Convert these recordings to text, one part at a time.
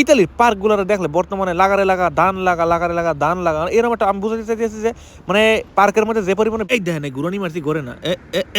ইতালির পার্কগুলো দেখলে বর্তমানে লাগারে লাগা ধান লাগা লাগারে লাগা ধান লাগা এরকম একটা আমি বুঝাতে চাইতেছি যে মানে পার্কের মধ্যে যে পরিমাণে এই দেখেন ঘুরানি মারছি করে না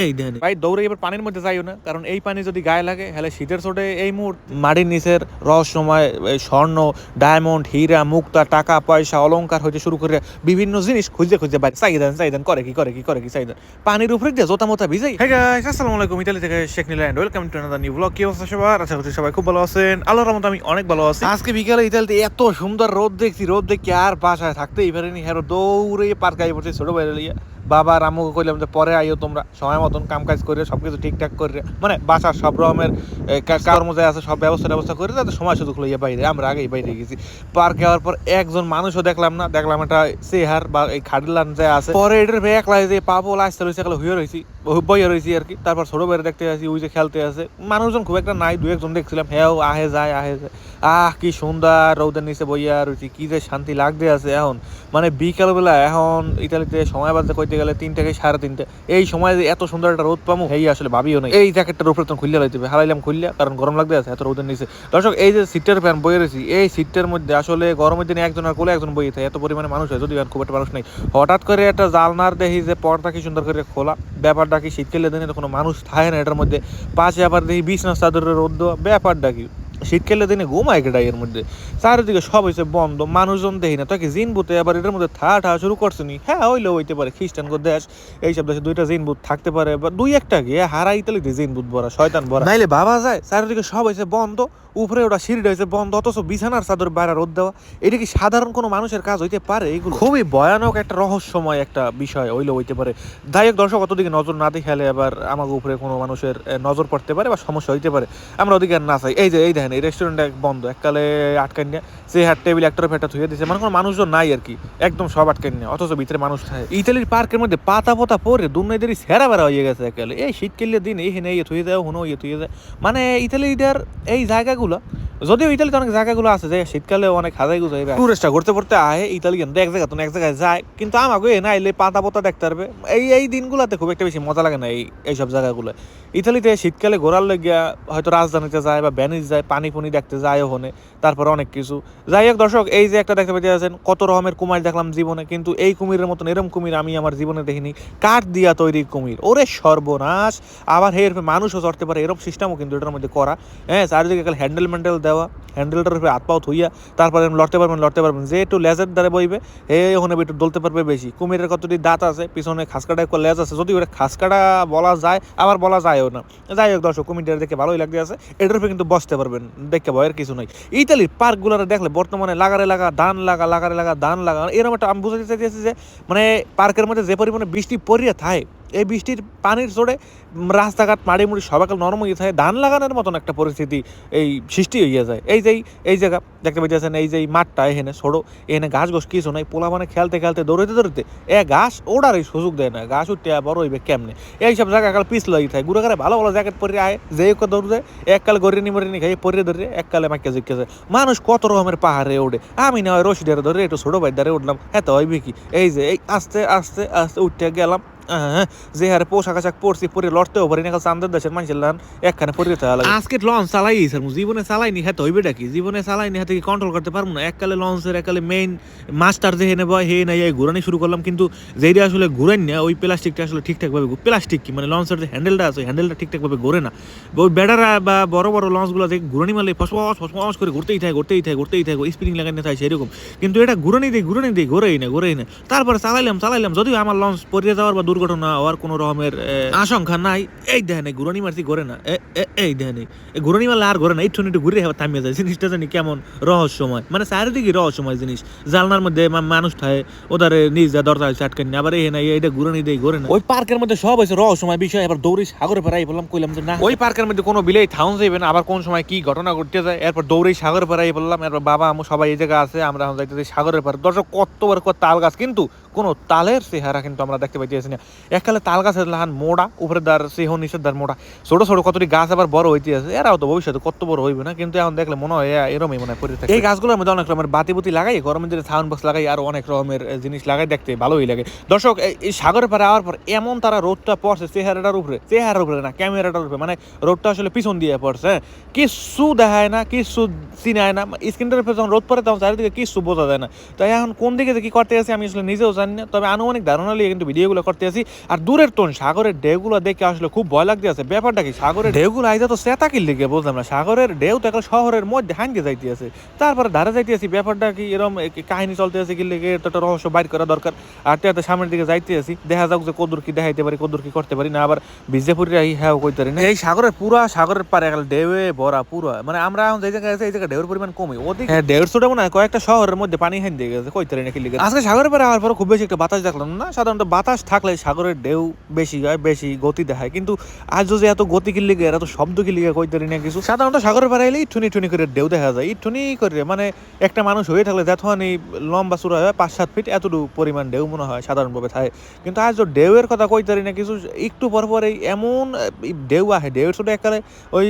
এই দেখেন। ভাই দৌড়ে এবার পানির মধ্যে যাইও না কারণ এই পানি যদি গায়ে লাগে হলে শীতের চোটে এই মুহূর্ত মাটির নিচের রহস্যময় স্বর্ণ ডায়মন্ড হীরা মুক্তা টাকা পয়সা অলংকার হইতে শুরু করে বিভিন্ন জিনিস খুঁজে খুঁজে বাইরে চাইদেন চাইদেন করে কি করে কি করে কি চাইদেন পানির উপরে দিয়ে জোতা মোতা ভিজাই হ্যাঁ গাইস আসসালামু আলাইকুম ইতালি থেকে Sheikh Nila and welcome to another new blog কি অবস্থা সবার? আশা করছি সবাই খুব ভালো আছেন। আল্লাহর রহমতে আমি অনেক ভালো আছি। আজকে বিকালে ইতালিতে এত সুন্দর রোদ দেখছি, রোদ দেখি আর বাসায় থাকতেই পারিনি। হ্যাঁ দৌড়ে পার্কাই পড়ছে ছোট বাইরে লিয়া বাবা আর আম্মুকে কইলাম যে পরে আইও তোমরা সময় মতন কাম কাজ করে সবকিছু ঠিকঠাক করে মানে বাসার সব রকমের এ, কা- আছে সব ব্যবস্থা ব্যবস্থা করে যাতে সময় শুধু খুলে বাইরে আমরা আগেই বাইরে গেছি। পার্কে যাওয়ার পর একজন মানুষও দেখলাম না দেখলাম একটা চেহার বা এই খাডিলান যা আছে। পরে এটার ভে একলা যে পাবো আসতে রয়েছে একলা হয়ে রয়েছি বইয়ে রয়েছি আর কি। তারপর ছোট বাইরে দেখতে আসি ওই যে খেলতে আছে মানুষজন খুব একটা নাই দু একজন দেখছিলাম হ্যাঁ আহে যায় আহে যায়। আহ কি সুন্দর রৌদের নিচে বইয়া রয়েছি কি যে শান্তি লাগতে আছে এখন। মানে বিকালবেলা এখন ইতালিতে সময় বাজতে কইতে গেলে তিন থেকে সাড়ে তিনটে। এই সময় এত সুন্দর একটা রোদ পামু এই আসলে ভাবিও না এই জ্যাকেটটার উপরে তখন খুললে লাইতে হারাইলাম খুললে, কারণ গরম লাগতে আছে, এত রোদের নিচে। দর্শক, এই যে সিটের ফ্যান বয়ে রয়েছি, এই সিটের মধ্যে আসলে গরমের দিনে একজন আর কোলে একজন বইয়ে থাকে, এত পরিমাণে মানুষ হয় যদি খুব একটা মানুষ নেই। হঠাৎ করে একটা জালনার দেখি যে পর্দা কি সুন্দর করে খোলা, ব্যাপারটা কি শীতকালে দিনে কোনো মানুষ থাকে না এটার মধ্যে। পাশে আবার দেখি বিছনা চাদরের রোদ ব্যাপারটা কি? শীতকালে দিনে ঘুমায় কেটা এর মধ্যে। চারিদিকে সব হয়েছে বন্ধ, মানুষজন দেখি না। তাকে জিন বুতে আবার এটার মধ্যে থা ঠা শুরু করছে নি। হ্যাঁ হইলে হইতে পারে, খ্রিস্টান গো দেশ, এইসব দেশে দুইটা জিন বুথ থাকতে পারে। বা দুই একটা গিয়ে হারা ইতালিতে জিন বুথ ভরা শয়তান ভরা নাইলে বাবা যায়, চারিদিকে সব হয়েছে বন্ধ। উপরে ওটা সিঁড়িটা হয়েছে বন্ধ, অথচ বিছানার চাদর বাইরে রোদ দেওয়া। এটা কি সাধারণ কোনো মানুষের কাজ হইতে পারে এগুলো? খুবই ভয়ানক একটা রহস্যময় একটা বিষয় হইলেও হইতে পারে। হোক দর্শক, অতদিকে নজর না দেখালে আবার আমাকে উপরে কোনো মানুষের নজর পড়তে পারে বা সমস্যা হইতে পারে। আমরা ওদিকে না চাই। এই যে, এই দেখেন, এই রেস্টুরেন্টটা বন্ধ, এককালে আটকান নিয়ে হাট টেবিল একটা ফেটা থুয়ে দিয়েছে মানে কোনো মানুষজন নাই আর কি, একদম সব আটকান নিয়ে। অথচ ভিতরে মানুষ থাকে। ইতালির পার্কের মধ্যে পাতা পোতা পরে দুর্নাইদেরই সেরা বেড়া হয়ে গেছে এককালে। এই শীতকালের দিন, এই হেনে ইয়ে থুয়ে দেয়, হুনো ইয়ে থুয়ে যায় মানে ইতালিটার এই জায়গাগুলো যদিও ইতালিতে অনেক জায়গাগুলো আছে যে শীতকালে অনেক হাজাই গুজাই টুরিস্টটা ঘুরতে ঘুরতে আহে ইতালি কিন্তু এক জায়গা তো এক জায়গায় যায়, কিন্তু আমাকে না এলে পাতা পোতা দেখতে পারবে। এই এই দিনগুলোতে খুব একটা বেশি মজা লাগে না এই, এইসব জায়গাগুলো। ইতালিতে শীতকালে ঘোরার লেগিয়া হয়তো রাজধানীতে যায় বা ভ্যানিস যায় পানি ফুনি দেখতে যায় ওখানে, তারপর অনেক কিছু। যাই হোক দর্শক, এই যে একটা দেখতে পেতে আছেন কত রকমের কুমির দেখলাম জীবনে, কিন্তু এই কুমিরের মতন এরম কুমির আমি আমার জীবনে দেখিনি। কাঠ দিয়া তৈরি কুমির, ওরে সর্বনাশ! আবার হের মানুষও চড়তে পারে এরম সিস্টেমও কিন্তু এটার মধ্যে করা। হ্যাঁ চারিদিকে হ্যান্ডেল ম্যান্ডেল দেওয়া, হ্যান্ডেলটার উপরে হাত পাও থুইয়া, তারপরে লড়তে পারবেন লড়তে পারবেন। যে একটু লেজের দ্বারা বইবে, হে, ওখানে একটু দলতে পারবে বেশি। কুমিরের কতটি দাঁত আছে, পিছনে খাসকাটা লেজ আছে, যদি ওটা খাসকাটা বলা যায়, আবার বলা যায়ও না। যাই হোক দর্শক কুমিরটা দেখে ভালোই লাগতে আছে। এটার উপরে কিন্তু বসতে পারবেন দেখে ভয়ের কিছু নাই। ইতালির পার্কগুলো দেখলে বর্তমানে লাগারে লাগা ধান লাগা, লাগারে লাগা ধান লাগা এরকম একটা আমি বুঝাতে চাইতেছি যে মানে পার্কের মধ্যে যে পরিমাণে বৃষ্টি পড়িয়া থাকে এই বৃষ্টির পানির জোরে রাস্তাঘাট, মাড়ি মুড়ি সবাইকাল নরম হয়ে থাকে ধান লাগানোর মতন একটা পরিস্থিতি এই সৃষ্টি হয়ে যায়। এই যেই এই জায়গা দেখতে পাইতেছেন, এই যে এই মাঠটা এখানে ছোড়ো এখানে গাছ ঘোষ কিছু নাই। পোলা মানে খেলতে খেলতে দৌড়তে দৌড়তে এ গাছ ওড়ার এই সুযোগ দেয় না। গাছ উঠতে বড় হইবে কেমনে? এইসব জায়গা কাল পিছ লাগি থাকে গুড়া করে ভালো ভালো জ্যাকেট পরে আয়, যে দৌড়ে এককালে গরিনি মরিনি খাই পরে ধরে এককালে মাকে জিজ্ঞে যায় মানুষ কত রকমের পাহাড়ে ওঠে আমি না রশিদারে ধরে একটু ছোট ভাই দ্বারে উঠলাম। হ্যাঁ তো হইবে কি? এই যে, এই আস্তে আস্তে আস্তে উঠতে গেলাম। যে হারে পোশাক আশাক পরছি, পরে লড়তেও পারি না চান্দের দেশের মানুষের লান, একখানে পরে লাগে। আজকে লঞ্চ চালাই স্যার জীবনে চালাইনি হ্যাঁ হইবে ডাকি জীবনে চালাইনি হাতে কি কন্ট্রোল করতে পারব না? এককালে লঞ্চের, এককালে মেইন মাস্টার যে হেনে বয়, হে নাই ঘুরানি শুরু করলাম, কিন্তু যেইটা আসলে ঘুরেন না, ওই প্লাস্টিকটা আসলে ঠিকঠাক ভাবে প্লাস্টিক কি? মানে লঞ্চের যে হ্যান্ডেলটা আছে হ্যান্ডেলটা ঠিকঠাক ভাবে ঘুরে না। ওই বেড়ারা বা বড় বড় লঞ্চগুলো যে ঘুরানি মারলে ফসফস ফসফস করে ঘুরতেই থাকে ঘুরতেই থাকে ঘুরতেই থাকে স্প্রিং লাগানো থাকে সেরকম। কিন্তু এটা ঘুরানি দিই ঘুরানি দিই, ঘুরেই না ঘুরেই না। তারপরে চালাইলাম চালাইলাম, যদিও আমার লঞ্চ পরিয়ে যাওয়ার বা দুর্ঘটনা হওয়ার কোনো রকমের আশঙ্কা নাই। এই দেখেন এই ঘুরানি মারছি ঘরে না। এই দেখেন এই ঘুরানি মারলে আর ঘরে না। একটু একটু ঘুরে আবার থামিয়ে যায়। জিনিসটা জানি কেমন রহস্যময়। মানে চারিদিকে রহস্যময় জিনিস। জালনার মধ্যে মানুষ থাকে ওদারে নিজ যা দরজা আটকান না আবার এই না এইটা ঘুরানি দেই ঘরে না। ওই পার্কের মধ্যে সব হয়েছে রহস্যময় বিষয়। এবার দৌড়ি সাগরে পেরাই বললাম কইলাম যে না। ওই পার্কের মধ্যে কোনো বিলেই থাউন যাইবে না। আবার কোন সময় কি ঘটনা ঘটতে যায় এরপর দৌড়েই সাগরে পেরাই বললাম। এরপর বাবা আমু সবাই এই জায়গা আছে আমরা যাইতেছি সাগরের পার দর্শক কতবার কত তাল গাছ। কিন্তু কোনো তালের চেহারা কিন্তু আমরা দেখতে পাইতেছি না। এককালে তাল গাছের লাহান মোড়া উপরে দার সিংহ, নিচের দার মোড়া। ছোট ছোট কতটি গাছ আবার বড় হইতে আছে এরাও তো ভবিষ্যতে কত বড় হইবে না? কিন্তু এখন দেখলে মনে হয় এরমই মনে পড়ে থাকে এই গাছগুলোর মধ্যে অনেক রকমের বাতি বুতি লাগাই, গরমের দিনে সাউন্ড বক্স লাগাই, আর অনেক রকমের জিনিস লাগাই দেখতে ভালোই লাগে। দর্শক, এই- সাগরের পারে আওয়ার পর এমন তারা রোদটা পড়ছে, চেহারাটার উপরে, চেহারার উপরে না, ক্যামেরাটার উপরে মানে রোদটা আসলে পিছন দিয়ে পড়ছে হ্যাঁ। কিচ্ছু দেখায় না, কিচ্ছু চিনায় না স্ক্রিনটার যখন রোদ পড়ে তখন চারিদিকে কিচ্ছু বোঝা যায় না। তাই এখন কোন দিকে কি করতে আছি আমি আসলে নিজেও না তবে আনুমানিক ধারণা নিয়ে কিন্তু ভিডিওগুলো করতে আসি আর দূরের টোন সাগরের ঢেউগুলো দেখে আসলে খুব ভয় লাগতে আছে। ব্যাপারটা কি সাগরের ঢেউগুলো আইজা তো সেতা কি লিখে বুঝলাম না। সাগরের ঢেউ তো একটা শহরের মধ্যে হাঙ্গে যাইতে আছে। তারপরে ধারে যাইতে আছি ব্যাপারটা কি এরকম কাহিনী চলতে আছে কি লিখে তো একটা রহস্য বাইর করা দরকার। আর তো সামনের দিকে যাইতে আছি দেখা যাক যে কদুর কি দেখাইতে পারি কদুর কি করতে পারি না আবার বিজেপুরি আই হ্যাঁ কইতে পারি না। এই সাগরের পুরা সাগরের পারে ঢেউয়ে ভরা পুরা। মানে আমরা এখন যে জায়গায় আছে এই জায়গায় ঢেউর পরিমাণ কমই। ওদিকে হ্যাঁ দেড়শোটা মনে হয় কয়েকটা শহরের মধ্যে পানি হাইন দিয়ে গেছে কইতে পারি না কি লিখে আজকে সাগরের পারে আওয়ার পরে খুব বেশি একটা বাতাস দেখলাম না, সাধারণত বাতাস থাকলে সাগরের ঢেউ বেশি হয়, বেশি গতি দেখায়। কিন্তু আজ যদি এত গতি কি লিগে এত শব্দ কি লিগে কইতে না কিছু। সাধারণত সাগরের পারে এলে ইঠুনি ঠুনি করে ঢেউ দেখা যায় ইঠুনি করে। মানে একটা মানুষ হয়ে থাকলে যতখানি লম্বা চূড়া হয়, পাঁচ সাত ফিট, এতটুকু পরিমাণ ঢেউ মনে হয় সাধারণভাবে থাকে। কিন্তু আজ যে ঢেউয়ের কথা কইতে না কিছু, একটু পর পর এমন ঢেউ আহে, ঢেউ ছোট একালে ওই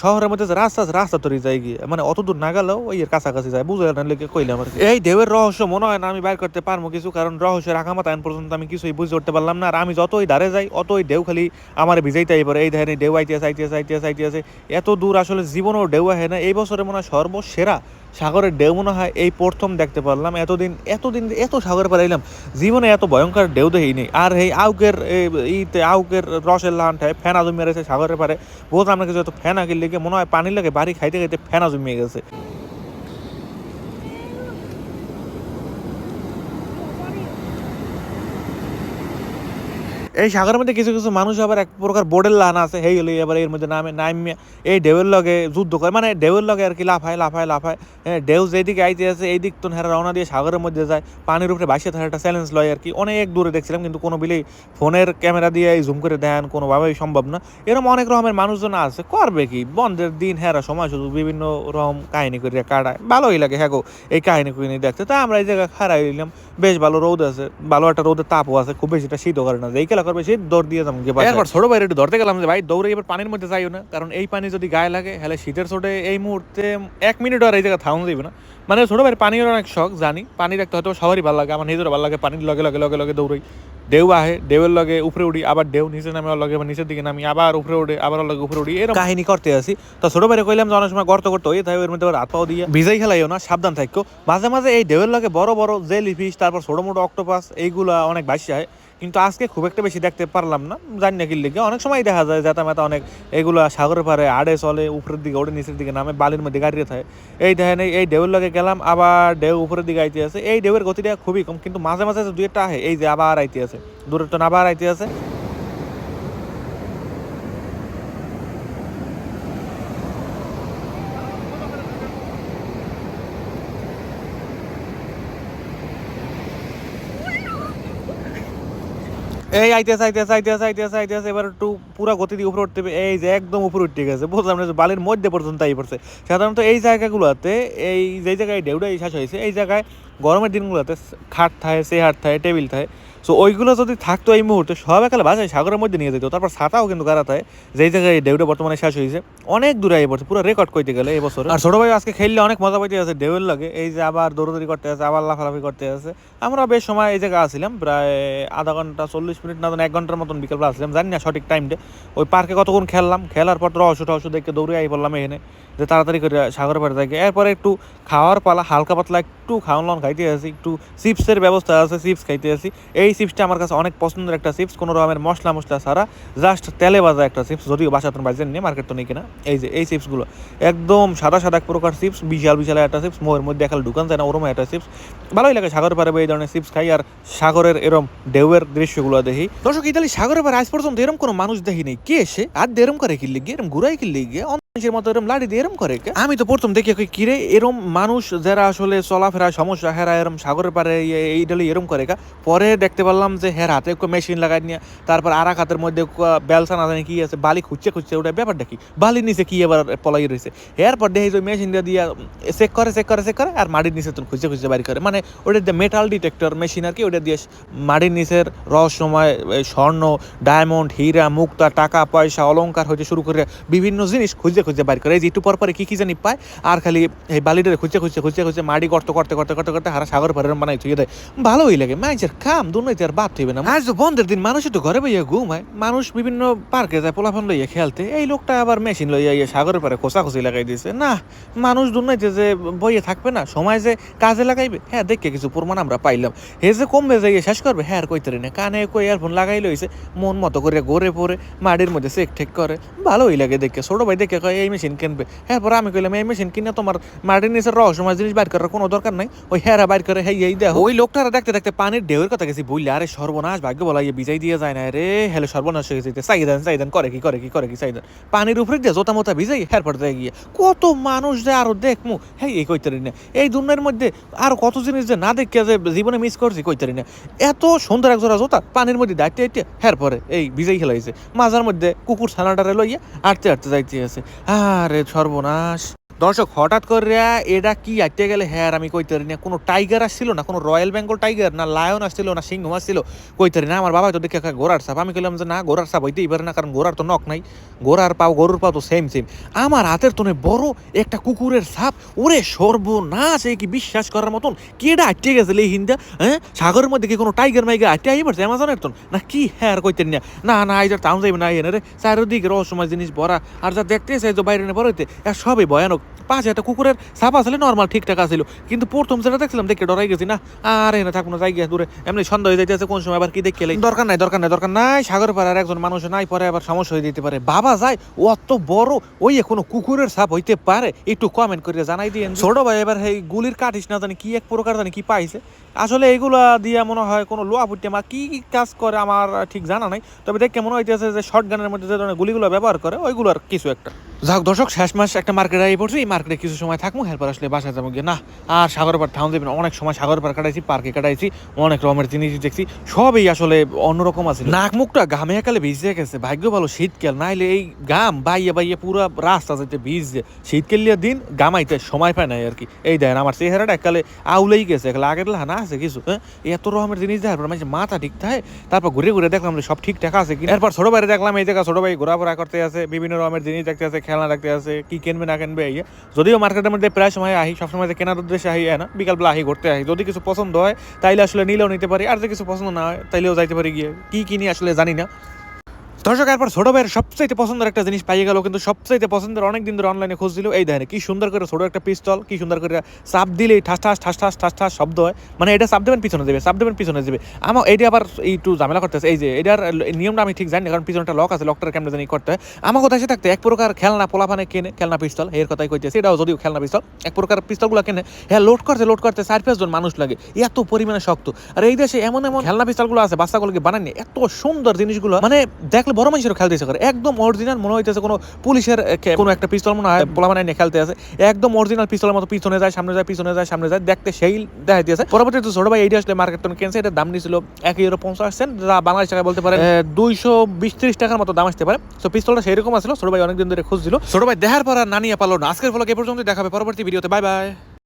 শহরের মধ্যে রাস্তা রাস্তা তৈরি যায় গিয়ে। মানে অত দূর না গেলেও ওই এর কাছাকাছি যায়, বুঝে না কইলাম এই ঢেউয়ের রহস্য মনে হয় না আমি বাইর করতে পারব কিছু, কারণ রহস্যের আগামাত এখন পর্যন্ত আমি কিছুই বুঝতে উঠতে পারলাম না। আর আমি যতই ধারে যাই, অতই ঢেউ খালি আমার ভিজাইতে পারে এই ধারে ঢেউ আইতেছে আইতেছে আইতেছে আইতেছে এত দূর আসলে জীবনও ঢেউ আহে না। এই বছরে মনে হয় সর্বসেরা সাগরের ঢেউ মনে হয় এই প্রথম দেখতে পারলাম। এতদিন এতদিন, এত সাগরে পারাইলাম জীবনে এত ভয়ঙ্কর ঢেউ দেখি নেই। আর এই আউকের ইতে আউকের রসের লানটায় ফেনা জমিয়ে রয়েছে সাগরের পারে বহুত আমরা কিছু এত ফেনা কিনলে মনে হয় পানির লাগে বাড়ি খাইতে খাইতে ফেনা জমিয়ে গেছে। এই সাগরের মধ্যে কিছু কিছু মানুষ আবার এক প্রকার বোর্ডের লান আছে, হেই হলে এবার এর মধ্যে নামে নামে এই ঢেউয়ের লগে যুদ্ধ করে। মানে ঢেউয়ের লগে আর কি লাফায় লাফায় লাফায় হ্যাঁ ঢেউ যেদিকে আইতে আছে এই দিক তো হেরা রওনা দিয়ে সাগরের মধ্যে যায়, পানির উপরে ভাসিয়ে থাকে, একটা চ্যালেঞ্জ লয় আর কি। অনেক দূরে দেখছিলাম, কিন্তু কোনো বিলেই ফোনের ক্যামেরা দিয়ে এই জুম করে দেন কোনোভাবেই সম্ভব না। এরকম অনেক রকমের মানুষজন আছে, করবে কি? বন্ধের দিন, হেরা সময় শুধু বিভিন্ন রকম কাহিনী করে কাটায়। ভালোই লাগে হ্যাঁ গো, এই কাহিনী কুহিনী দেখতে। তা আমরা এই জায়গায় খারাই দিলাম বেশ ভালো রোদ আছে, ভালো একটা রোদের তাপও আছে, খুব বেশি একটা শীতও করে না। যে খেলা করবে শীত দৌড় দিয়ে যাব এরপর ছোট ভাই একটু ধরতে গেলাম যে ভাই দৌড়ে এবার পানির মধ্যে যাইও না কারণ এই পানি যদি গায়ে লাগে হলে শীতের ছোটে এই মুহূর্তে এক মিনিট আর এই জায়গায় থাউন দিবে না। মানে ছোট ভাই পানির অনেক শখ জানি। পানি দেখতে হয়তো সবারই ভালো লাগে আমার নিজেরও ভালো লাগে পানির লগে লগে লগে লগে দৌড়ই। ঢেউ আহে ঢেউয়ের লগে উপরে উঠি আবার ঢেউ নিচে নামে ওর লগে নিচের দিকে নামি আবার উপরে উঠে আবার ওর লগে উপরে উঠি এরকম কাহিনী করতে আসি। তো ছোট ভাইরে কইলাম যে অনেক সময় গর্ত করতে হয়ে তাই এর মধ্যে হাত পাও দিয়ে। ভিজাই খেলাইও না সাবধান থাকো মাঝে মাঝে এই ঢেউয়ের লগে বড় বড় জেলি ফিশ তারপর ছোট মোটো অক্টোপাস এইগুলা অনেক বাসি হয়। কিন্তু আজকে খুব একটা বেশি দেখতে পারলাম না। জানি না কি লিগে। অনেক সময় দেখা যায় যাতে মাতা অনেক এগুলো সাগরের পারে আড়ে চলে, উপরের দিকে, ওড়ে নিচের দিকে নামে, বালির মধ্যে গাড়িয়ে থাকে এই দেখেন, এই- ঢেউয়ের লগে গেলাম, আবার ঢেউ উপরের দিকে আইতে আছে। এই ঢেউয়ের গতিটা খুবই কম, কিন্তু মাঝে মাঝে যে দুই একটা আহে, এই যে আবার আইতে আছে। দূরের টন আবার আইতে আছে। এই আইতেছে আইতেছে আইতেছে আইতেছে আইতেছে, এবার একটু পুরো গতি দিয়ে উপরে উঠতে। এই যে একদম উপরে উঠতে গেছে, বুঝলাম না বালির মধ্যে পর্যন্ত আই পড়ছে সাধারণত এই জায়গাগুলোতে এই যে জায়গায় ঢেউটা শেষ হয়েছে, এই জায়গায় গরমের দিনগুলোতে খাট থাকে চেহার থাকে টেবিল থাকে সো ওইগুলো যদি থাকতো এই মুহূর্তে, সব একালে বাসায় সাগরের মধ্যে নিয়ে যেত। তারপর ছাতাও কিন্তু গাড়াতে হয় যেই জায়গায় ঢেউটা বর্তমানে শেষ হয়েছে, অনেক দূরে এই পড়ছে, পুরো রেকর্ড করতে গেলে এই বছর। আর ছোট ভাই আজকে খেললে অনেক মজা পাইতে আছে ঢেউয়ের লাগে। এই যে আবার দৌড়দৌড়ি করতে আছে আবার লাফালাফি করতে আছে আমরা বেশ সময় এই জায়গায় আসছিলাম প্রায় আধা ঘণ্টা, চল্লিশ মিনিট না এক ঘণ্টার মতন বিকেলবেলা আসছিলাম জানি না সঠিক টাইমটা ওই পার্কে কতক্ষণ খেললাম, খেলার পর রহস্য টহস্য দেখে দৌড়ে আই বললাম এখানে। যে তাড়াতাড়ি করে সাগর পাড়ে থাকে এরপরে একটু খাওয়ার পালা, হালকা পাতলা একটু খাওয়ান খাইতে আসি, একটু চিপসের ব্যবস্থা আছে, চিপস খাইতে আসি। এই চিপসটা আমার কাছে অনেক পছন্দের একটা চিপস, কোনো রকমের মশলা মশলা ছাড়া জাস্ট তেলে ভাজা একটা চিপস, যদিও বাসাতন বাজেন নিয়ে মার্কেট তো নেই কিনা। এই যে, এই চিপসগুলো, একদম সাদা সাদা এক প্রকার চিপস, বিশাল বিশাল একটা চিপস, মোয়ের মধ্যে একাল ঢুকান যায় না, ওরম একটা চিপস। ভালোই লাগে সাগর পারে এই ধরনের চিপস খাই, আর সাগরের এরম ঢেউয়ের দৃশ্যগুলো দেখি। দর্শক ইতালি সাগরের পারে আজ পর্যন্ত এরম কোনো মানুষ দেখি নেই। কে এসে আর এরম করে কিনলে গিয়ে, এরম ঘুরাই কিনলে গিয়ে মানুষের মতো এরম লাড়ি দিয়ে এরম করে? আমি তো প্রথম দেখি কিরে, এরম মানুষ যারা আসলে চলাফেরা, সমস্যা, হেরা, এরম সাগরের পারে এই- ডেলে এরম করে পরে দেখতে পারলাম যে হের হাতে মেশিন লাগাই নিয়ে, তারপর আর এক হাতের মধ্যে বেলসা না জানি কি আছে, বালি খুঁজছে খুঁজছে ওটা ব্যাপারটা কি? বালির নিচে কি এবার পলাই রয়েছে এরপর দেখি মেশিন দিয়ে দিয়ে চেক করে চেক করে চেক করে, আর মাটির নিচে তো খুঁজছে খুঁজছে বাড়ি করে। মানে ওটা মেটাল ডিটেক্টর মেশিন আর কি, ওটা দিয়ে মাটির নিচের রহস্যময় স্বর্ণ ডায়মন্ড হীরা, মুক্তা, টাকা, পয়সা, অলংকার হইতে শুরু করে বিভিন্ন জিনিস খুঁজে খুঁজে বাইর করে। এই যে একটু পর পরে কি কি জানি পায়, আর খালি এই বালিটারে খুঁজে খুঁজে খুঁজে খুঁজে মাটি করতে করতে করতে করতে করতে হারা সাগর পারে বানাই থুয়ে দেয়। ভালোই লাগে। মানুষের কাম দুর্নীতি আর বাদ হইবে না। আজ বন্ধের দিন মানুষ তো ঘরে বইয়া ঘুমায়। মানুষ বিভিন্ন পার্কে যায় পোলাফান লইয়া খেলতে। এই লোকটা আবার মেশিন লইয়া ইয়ে সাগরের পারে খোসাখুসি লাগাই দিয়েছে না, মানুষ দুর্নীতি যে বইয়ে থাকবে না, সময় যে কাজে লাগাইবে। হ্যাঁ দেখে কিছু প্রমাণ আমরা পাইলাম। হে যে কমবে যে ইয়ে শেষ করবে হ্যাঁ আর কইতে না। কানে কই ইয়ারফোন লাগাই লইছে, মন মতো করে গড়ে পড়ে মাটির মধ্যে চেক ঠেক করে। ভালোই লাগে দেখে, ছোট ভাই দেখে কয় এই মেশিন কিনবে। হ্যাঁ পরে আমি কইলাম, এই মেশিন কিনে তোমার মাটির নিচের রহস্যময় জিনিস বাইর করার কোনো দরকার নাই। ওই হেরা বাইর করে হ্যাঁ এই দেখো। ওই লোকটারা দেখতে দেখতে পানির ঢেউয়ের কথা গেছি বললে আরে সর্বনাশ, ভাগ্য বলা ইয়ে বিজাই দিয়ে যায় না রে হেলে সর্বনাশ হয়ে গেছে। চাইদান চাইদান করে কি করে কি করে কি চাইদান পানির উপরে দিয়ে জোতা মোতা ভিজাই এরপর যায় গিয়ে, কত মানুষ যে আরও দেখমু। হ্যাঁ এই কইতারি না। এই দুনিয়ার মধ্যে আর কত জিনিস যে না দেখে যে জীবনে মিস করছি, কইতারি না। এত সুন্দর এক জোড়া জোতা পানির মধ্যে দাঁড়িয়ে হ্যার পরে এই বিজয়ী খেলাইছে মাঝার মধ্যে কুকুর ছানাটারে লইয়া আটতে আটতে যাইতে আছে। আরে সর্বনাশ। দর্শক, হঠাৎ করে এটা কি আটতে গেলে? হ্যাঁ আমি কইতে পারি না। কোনো টাইগার আসছিল না? কোনো রয়্যাল বেঙ্গল টাইগার না লায়ন আসছিল না সিংহ আসছিল? কইতে না, আমার বাবা তো দেখে ঘোড়ার সাপ। আমি কইলাম যে না, ঘোড়ার সাপ হইতেই পারে না, কারণ ঘোড়ার তো নখ নাই। ঘোড়ার পাও, গরুর পাও তো সেম সেম আমার হাতের তোনে বড় একটা কুকুরের সাপ। ওরে সর্বনাশ এই কি বিশ্বাস করার মতন? কেডা আটকে গেছে এই হিন্দা? হ্যাঁ? সাগরের মধ্যে কি কোনো টাইগার মাইগার আটকে আই পড়ছে অ্যামাজনের তো না কি? হ্যাঁ আর কইতেন না। না না, আইজার তাও যাইবে না এনে রে। চারিদিকে রহস্যময় জিনিস ভরা। আর যা দেখতে চাই যে বাইরে বড় হইতে সবই ভয়ানক। পাশে একটা কুকুরের সাপ আসলে নর্মাল ঠিকঠাক আছিল। কিন্তু প্রথম সেটা দেখছিলাম, দেখে ডরাই গেছি না। আর এনে থাকব না, যাই গিয়ে দূরে। এমনি সন্দেহ হয়ে যাইতেছে কোন সময় আবার কি দেখে। দরকার নাই দরকার নাই দরকার নাই। সাগর আর একজন মানুষ নাই, পরে আবার সমস্যা হয়ে যেতে পারে। বাবা যায় অত বড়, ওই কোনো কুকুরের সাপ হইতে পারে। একটু কমেন্ট করে জানাই দিয়ে ছোট ভাই এবার এই গুলির কাটিস না জানি কি এক প্রকার জানি কি পাইছে। আসলে এইগুলা দিয়ে মনে হয় কোনো লোয়া ফুটে মা, কি কি কাজ করে আমার ঠিক জানা নাই। তবে দেখে মনে হইতেছে যে শর্ট গানের মধ্যে যে ধরনের গুলিগুলো ব্যবহার করে, ওইগুলো আর কিছু একটা। যাক দর্শক, শেষ মাস একটা মার্কেটে আই পড়ছি, এই মার্কেটে কিছু সময় থাকব এরপর আসলে বাসায় যাব গিয়ে। না আর সাগর পার ঠাউন দেবেন অনেক সময় সাগর পার কাটাইছি পার্কে কাটাইছি, অনেক রকমের জিনিস দেখছি, সবই আসলে অন্যরকম আছে। নাক মুখটা ঘামে একালে ভিজে গেছে, ভাগ্য ভালো শীতকাল, নাইলে এই গাম বাইয়ে বাইয়ে পুরো রাস্তা যেতে ভিজছে। শীতকাল লিয়ে দিন গামাইতে সময় পায় নাই আর কি। এই দেখেন, আমার চেহারাটা একালে আউলেই গেছে, একালে আগের লাহানা আছে কিছু হ্যাঁ? এত রকমের জিনিস দেখার পর মানে মাথা ঠিক থাকে, তারপর ঘুরে ঘুরে দেখলাম সব ঠিকঠাক আছে কিনা। এরপর ছোট ভাই দেখলাম, এই জায়গা ছোট ভাই ঘোরাফেরা করতে আছে বিভিন্ন রকমের জিনিস দেখতে আছে খেলনা দেখতে আছে কি কিনবে না কিনবে, এই যদিও মার্কেটের মধ্যে প্রায় সময় আহি, সবসময় কেনার উদ্দেশ্যে আহি না? বিকালবেলা আহি ঘুরতে আহি। যদি কিছু পছন্দ হয়, তাইলে আসলে নিলেও নিতে পারি, আর যদি কিছু পছন্দ না হয়, তাইলেও যাইতে পারি গিয়ে। কি কিনি আসলে জানি না। দর্শক, এরপর ছোট ভাইয়ের সবচাইতে পছন্দের একটা জিনিস পাইয়ে গেল, কিন্তু সবচাইতে পছন্দের অনেক দিন ধরে অনলাইনে খুঁজছিল এই দেখেন, কি সুন্দর করে ছোট একটা পিস্তল, কি সুন্দর করে চাপ দিলে ঠাস ঠাস ঠাস ঠাস ঠাস ঠাস শব্দ হয়। মানে এটা চাপ দেবেন, পিছনে দেবে, চাপ দেবেন, পিছনে দেবে। আমার এইটা আবার একটু ঝামেলা করতেছে। এই যে, এটার নিয়মটা আমি ঠিক জানি কারণ পিছনে একটা লক আছে লকটার কেমন জানি করতে আমার কথা এসে থাকতে, এক প্রকার খেলনা পোলাপানে কেনে, খেলনা পিস্তল, এর কথাই কইতেছে। এটাও যদিও খেলনা পিস্তল, এক প্রকার পিস্তলগুলো কেনে হ্যাঁ লোড করতে লোড করতে চার পাঁচজন মানুষ লাগে। এত পরিমাণে শক্ত। আর এই দেশে এমন এমন খেলনা পিস্তলগুলো আছে, বাচ্চাগুলোকে বানায়নি এত সুন্দর জিনিসগুলো মানে দেখলে বড় মানুষেরও খেলতে ইচ্ছে করে। একদম অরিজিনাল মনে হইতেছে কোনো পুলিশের কোনো একটা পিস্তল মনে হয় পোলা বানায় নিয়ে খেলতে আছে একদম অরিজিনাল পিস্তলের মতো পিছনে যায় সামনে যায় পিছনে যায় সামনে যায় দেখতে সেই দেখা দিয়েছে। পরবর্তীতে ছোট ভাই এইটা আসলে মার্কেট তো কিনছে এটার দাম নিয়েছিল এক ইউরো পঞ্চাশ সেন্ট যা বাংলাদেশ টাকায় বলতে পারে দুইশো বিশ ত্রিশ টাকার মতো দাম আসতে পারে। তো পিস্তলটা সেই রকম আছিল ছোট ভাই অনেকদিন ধরে খুঁজছিল। ছোট ভাই দেখার পর আর নানিয়ে পারল না। আজকের ফলক এ পর্যন্ত দেখাবে পরবর্তী ভিডিওতে বাই বাই